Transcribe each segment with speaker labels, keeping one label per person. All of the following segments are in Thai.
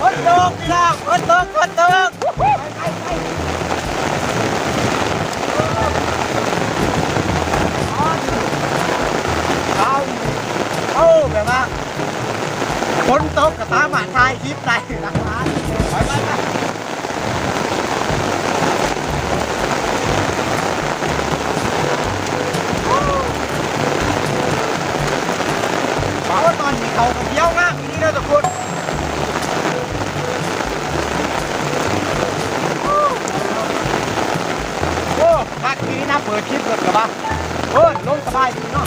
Speaker 1: คนตกพี่น้องคนตกคนตกไปไปไปเอาเอาแบบว่าคนตกกับตามหมาทายคลิปได้หลักล้านไปไปไป อนเขาเยี่ยวง่ามอย่นี้เลยทุกคนโอ้พักทีนี้นะเปิดคลิปเปิดกับว่าเออลงสบายดีเนาะ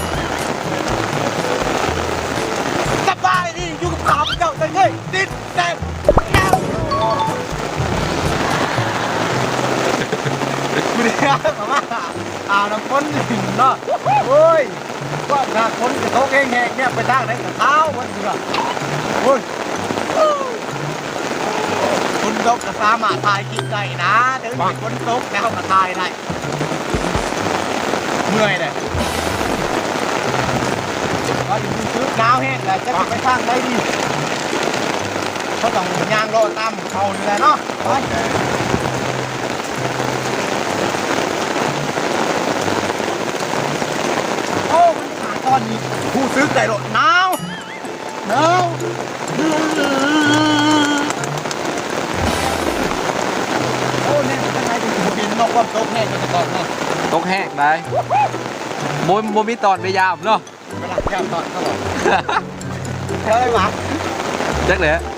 Speaker 1: สบายดีอยู่กับขาวเจ้าแต่เฮ้ยติดแต่แก้วกูเดียวแบบว่าอ่าน้ำข้นหินเนาะโอ้ย ว่าหน้าคนจะโตกแห้งๆเนี่ยไปทางไหนกับเท้าวันเสือโอ้ยคุณตกก็สามารถถ่ายคลิปได้นะถึงเป็นคนตกแล้วมาถ่ายได้เมื่อยเลยก็อยู่ซื้อหนาวแห้งแล้วจะไปทางได้ดีเขาต้องย่างรอตามเขานี่แหละเนาะไปโอ้มันขาต อนนี้ผู้ซื้อใจรถหนาวหนาวโอ้เนี่ยยังไงถึงบินนกความตกแน่จะตอนเนาะ
Speaker 2: ตกแห้งได้โมยโมมีตอนไปยามเนาะ
Speaker 1: เวลาแก้วตอนตลอดเฮ้ยหมา
Speaker 2: จักเลย
Speaker 3: di di narika suku bara dino di
Speaker 1: เฮ้ยเฮ้ย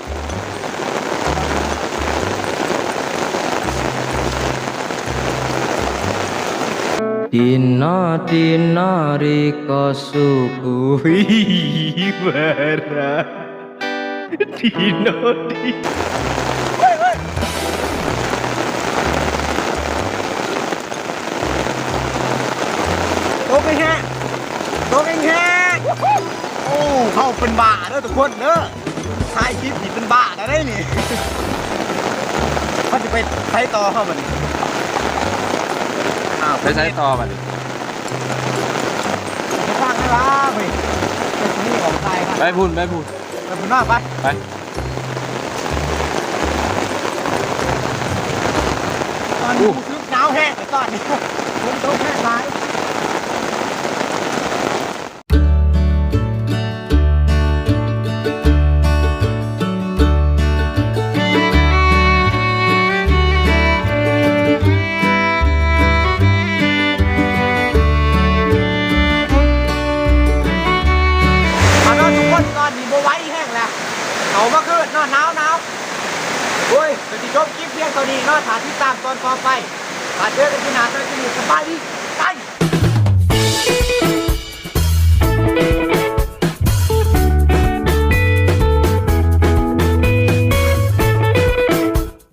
Speaker 1: ตกไปแฮะตกเองแฮะโอ้เข้าเป็นบ้าเด้อทุกคนเด้อถ่ายคลิปนี่เป็นบ้าแล้ได้นี่มันจะไปใช้ต่อเข้ามานี่
Speaker 2: ไปใช้ต่อมัน
Speaker 1: ไปฟังได้ละเฮ้ยเป็นนี่ของใครครับ
Speaker 2: ไปพูนไปพูน
Speaker 1: ไปคุณน้าไป
Speaker 2: ไป
Speaker 1: ตอนนี้คือหนาวแห้งแต่ตอนนี้ผมต้องแห้งร้าย คนนอนดีบไหว้แห้งแล้วเขามาคือนอนหนาวหนาวโอ้ยสวัสดีชมคลิปเพียงเท่านี้นอนถาที่ตามตอนต่อไปมาเจอกันที่หนาตอนที่นี่สบายดี